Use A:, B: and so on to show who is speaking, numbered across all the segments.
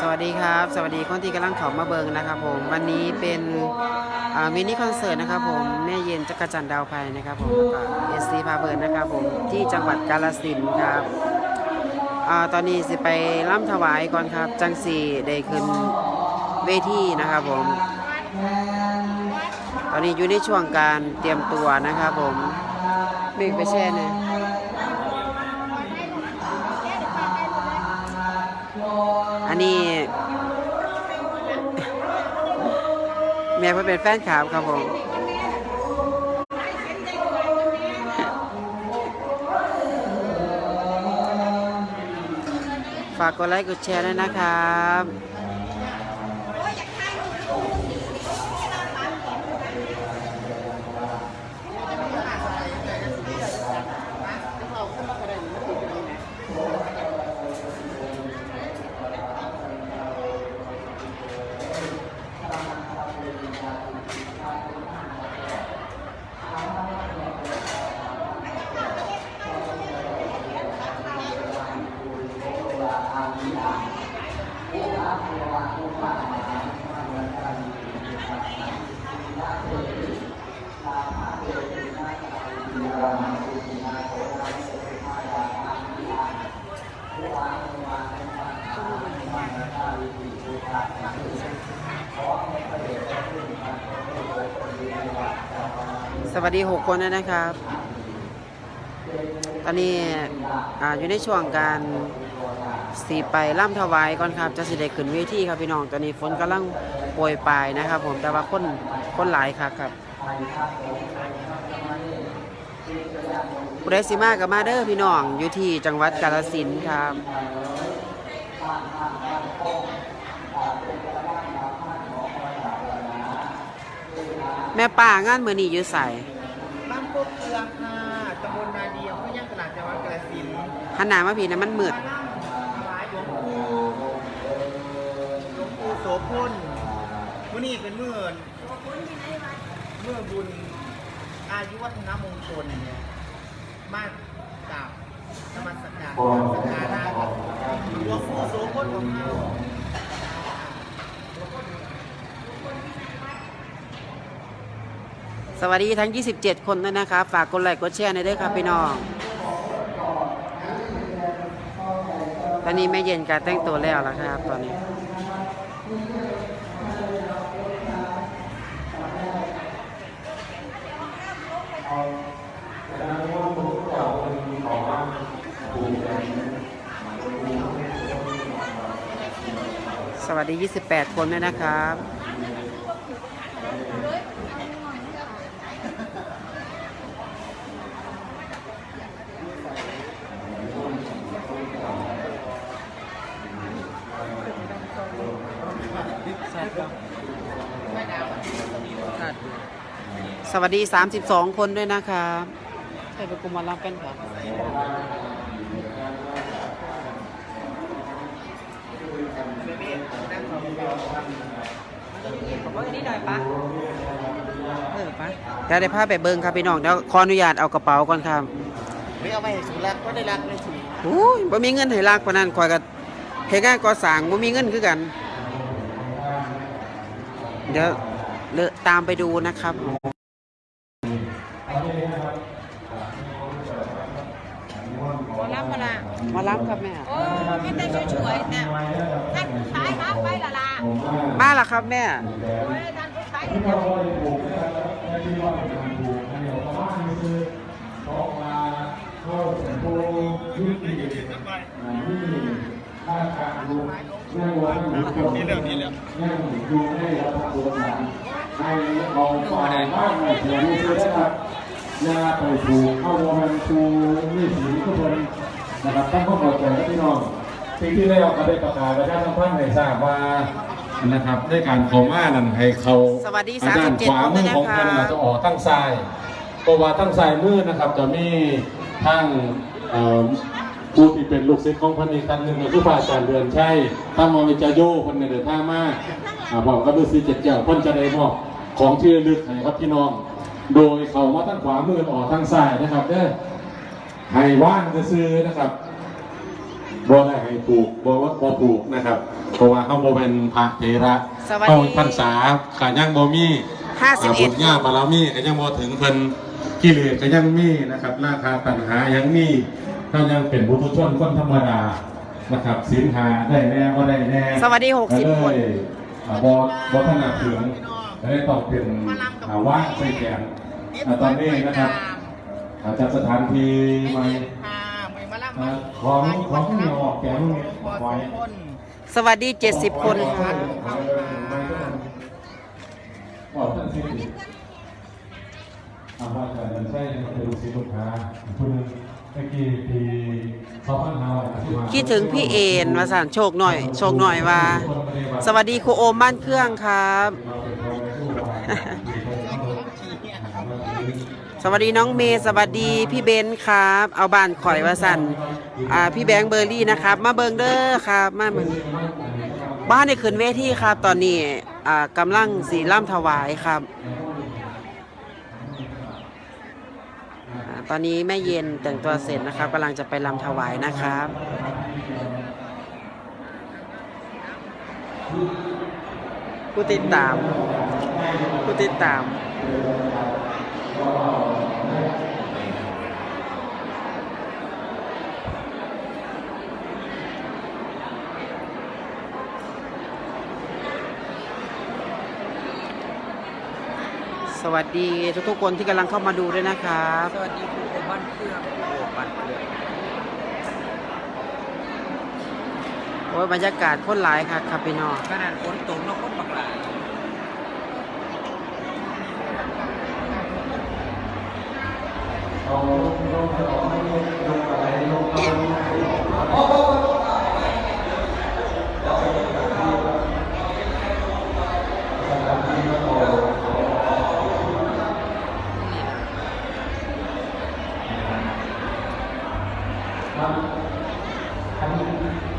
A: สวัสดีครับ สวัสดีคนที่กำลังเข้ามาเบิงนะครับผม วันนี้เป็นมินิคอนเสิร์ตนะครับผมแม่เย็นจักรจันทร์ดาวไพนะครับผมกับเอสซีพาเบิร์นนะครับผมที่จังหวัดกาฬสินครับอตอนนี้สิไปร่ำถวายก่อนครับ จังสีได้ขึ้นเวทีนะครับผม ตอนนี้อยู่ในช่วงการเตรียมตัวนะครับผมเบรกไปแช่เนี่ย นี้ แม่เพิ่เป็นแฟนคลับครับผมฝากกดไลค์กดแชร์ด้วยนะครับ สวัสดี6คนนะครับ ตอนนี้ออยู่ในช่วงการสีไปล่ำถวายก่อนครับ จะสิได้ขึ้นเวทีครับพี่น้อง ตอนนี้ฝนกำลังโปรยปลายนะครับ ผม แต่ว่าคนคนหลายครับครับปุเรสิมากับมาเด้อพี่น้อง อยู่ที่จังหวัดกาฬสินธุ์ครับ ม่ป้างานมือนี้อยู่ใส่
B: บ้านโคกเกลืองค่ะตำบลนาเดียวพระย่างตลาดจังหวัดกาฬสินธุ์
A: หันหน้ามาพี่นะมันมืด
B: ถวายหลวงปู่หลวงปู่โสพลวันนี้เป็นเมื่อเมื่อบุญอายุวัฒนมงคลมาจากนมัสการสักการะหลวงปู่โสพลของเรา
A: สวัสดีทั้ง 27 คนด้วยนะครับ ฝากกดไลค์กดแชร์ในด้วยครับพี่น้อง ตอนนี้แม่เย็นการแต่งตัวแล้วแล้วครับ ตอนนี้ สวัสดี 28 คนด้วยนะครับ สวัสดี 32 คนด้วยนะครับใช่เป็นกลุ่มหมารับกันครับ
B: ผมว่านี่หน่อยปะ
A: เออปะเดี๋ยวได้พาไปเบิ้งครับพี่น้องเดี๋ยวขออนุญาตเอากระเป๋าก่อนครับ
B: ไม่เอาไปให้สูรักก็ได้รักเลยสู
A: โอ้ยบ่มีเงินให้ลากปานนั้นคอยกับเฮ็ดงานก่อสร้างบ่มีเงินคือกัน เดี๋ยวเลอะตามไปดูนะครับ
C: มารับ มาละ
A: มารับครับแม่
C: โอ้ไม่ได้ช่วยๆนะท่านขายมาไปละละ
A: มาแล้วครับแม่
C: โอ้ยท่านผู้ขายเดี๋ยว
D: นี่เรื่องนี้แล้วให้เอาฝ่ายบ้านในเสียงนี้ได้ครับยาไปถูกเข้าวันชูนี่สีทุกคน นะครับตั้งข้อมูลใจกับพี่น้องปีที่แล้วก็ได้ประกาศประชาสัมพันธ์ให้ทราบว่านะครับได้การเขามานั่นให้เขา
A: สวัสดี
D: ด้าน
A: 37
D: ขวามือของ
A: คนด้วยนะคะ
D: เพิ่นน่ะจะออกทั้งซ้ายเพราะว่าทั้งซ้ายมือนะครับจะมีทั้งเอ่อผู้ที่เป็นลูกศิษย์ของพระนีท่านหนึ่งก็คือพระอาจารย์เดือนชัยท่านมอวิจโยคนในเดือนท่ามากอ่าผมก็ดูซีเจ็ดเจ้าเพ่นจะได้มอบของที่ระลึกให้ครับพี่น้อง โดยเขามาทั้งขวามือออกทางซ้ายนะครับเด้อ ให้ว่างจะซื้อๆนะครับบ่ได้ให้ถูกบ่ว่าบ่ถูกนะครับ เพราะว่าเขาบ่เป็นพระเถระ
A: สวัสดี
D: เข้าพรรษาก็ยังบ่มี
A: ห้าสิบเอ็ด
D: บุญญาบารมีก็ยังบ่ถึงเพิ่นกิเลสก็ยังมีนะครับ ราคาตัณหายังมีเฮายังเป็นบุตุชนคนธรรมดานะครับศีลหาได้แน่บ่ได้แน่
A: สวัสดีหกสิบคน
D: ก็เลยอ่าบ่บ่ถนัดถึงก็เลยต้องเป็นอ่าว่างใส่แขนอ่าตอนนี้นะครับ อาจจะสถานที่ใหม่
B: ค่ะไม่มาล่ำ
D: อ่าของของที่ออกแกงไว้
A: สวัสดีเจ็ดสิบคนค่ะ
D: บอกท่านสิอาว่าจะเดินใช่เป็นลูกศิษย์ลูกหาผู้หนึงเมื่อกี้ปีสองพันห้าร้อยห้าสิบห้า
A: คิดถึงพี่เอ็นวาสานโชคหน่อย โชคหน่อยว่า สวัสดีครูโอมบ้านเครื่องครับ สวัสดีน้องเมย์สวัสดีพี่เบนซ์ครับ เอาบ้านข่อยวาสันอ่าพี่แบงค์เบอร์รี่นะครับ มาเบิงเด้อครับ มาเบิงบ้านในคืนเวทีครับ ตอนนี้อ่ากำลังสีล่ำถวายครับอ่าตอนนี้แม่เย็นแต่งตัวเสร็จนะครับกำลังจะไปลำถวายนะครับ ผู้ติดตาม ผู้ติดตาม สวัสดีทุกๆคนที่กำลังเข้ามาดูด้วยนะครับ
C: สวัสดีครูบ้านเครื่องครูบ้านเครื่อง
A: โอ้ยบรรยากาศโคนหลายครับครับพี่น้อง
C: ขนาดฝนตกแล้วคนบักหลาย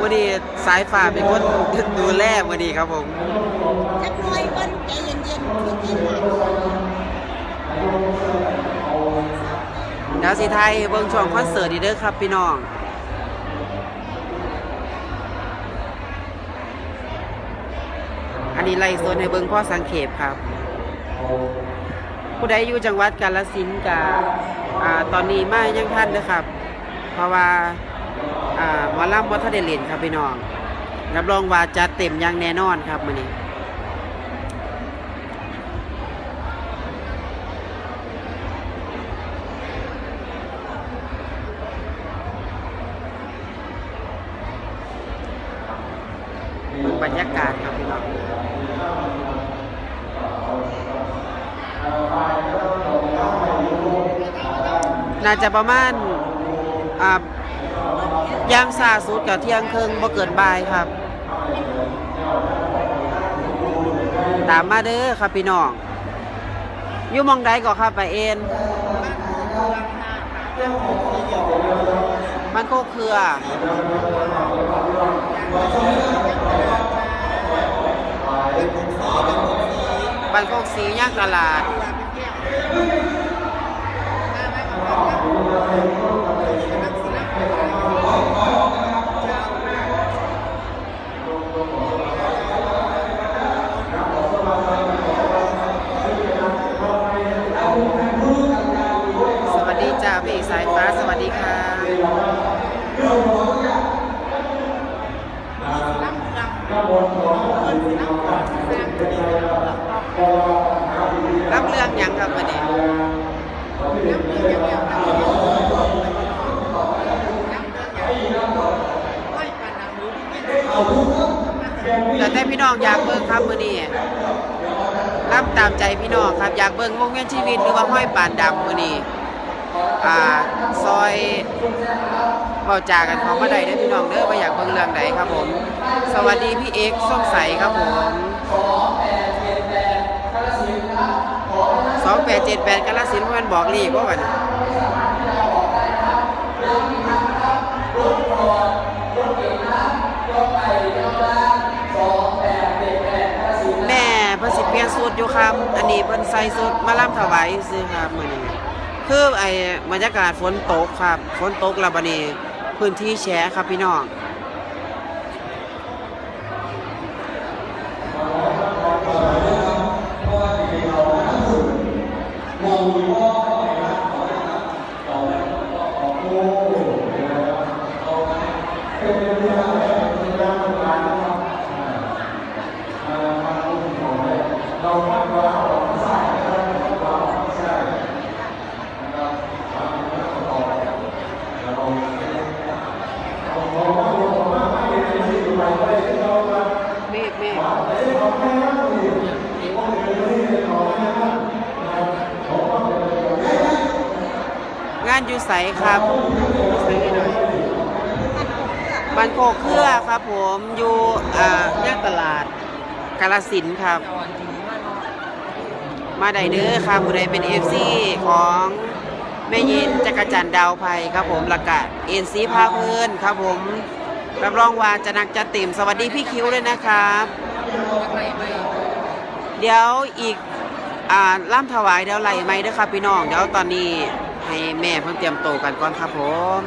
A: วันนี้สายฟ้าเป็นคนดูแลวันนี้ครับผม
C: จักหน่อยเบิ้นใจเย็นๆคิดๆค่ะ
A: ดาวสีไทยเบิ่งช่วงคอนเสิร์ตดีเด้อครับพี่น้องอันนี้ไล่โซนให้เบิ่งพ่อสังเขปครับ ผู้ใดอยู่จังหวัดกาฬสินธุ์กับอ่าตอนนี้มายังท่านนะครับ เพราะว่า อ่าหมอลำวัฒนเดเล่นครับพี่น้องรับรองว่าจะเต็มอย่างแน่นอนครับมื้อนี้บรรยากาศครับพี่น้องน่าจะประมาณอ่า ย่างซาสุดกับเที่ยงครึ่งบ่เกินบ่ายครับ ตามมาเด้อครับพี่น้องอยู่มองใดก็ครับไปเอ็นมันโคกเครือบางกอกสีย่างตลาด สวัสดีจ้าพี่เอกสายฟ้า สวัสดีค่ะรับเรื่องหยังครับประเด็นแต่แต่พี่น้องอยากเบิ่งครับมื้อนี้รับ ตามใจพี่น้องครับ อยากเบิ่งวงเวียนชีวิตหรือว่าห้อยปานดำมือนี้อ่าซอยเบาจากันเขามาได้เด้อพี่น้องเด้อว่าอยากเบิ่งเรื่องใดครับผม สวัสดีพี่เอกส้มใสครับผมสองแปดเจ็ดแปดกาลสินเพื่อนบอกรีบว่าวัน อยู่คำอันนี้เพิ่นใส่สุดมาล่ำถวายซื้อครับมื้อนี้คือไอ้บรรยากาศฝนตกครับ ฝนตกแล้วบัดนี้พื้นที่แช่ครับพี่น้องานอยู่ใสครับมันโคกเครือครับผมอยู่อ่าย่างตลาดกาลสินครับ มาได้เด้อครับผู้ใดเป็นเอฟซีของแม่ย็นจักรจันทร์ดาวไพครับผมละกะเอ็นซีพาเพื่อนครับผมรับรองว่าจะนักจะเต็มสวัสดีพี่คิวด้วยนะครับ เดี๋ยวอีกอ่าล่ำถวายเดี๋ยวไหลไหมเด้อครับพี่น้อง เดี๋ยวตอนนี้ ให้แม่เพิ่งเตรียมโตวกันก่อนครับผม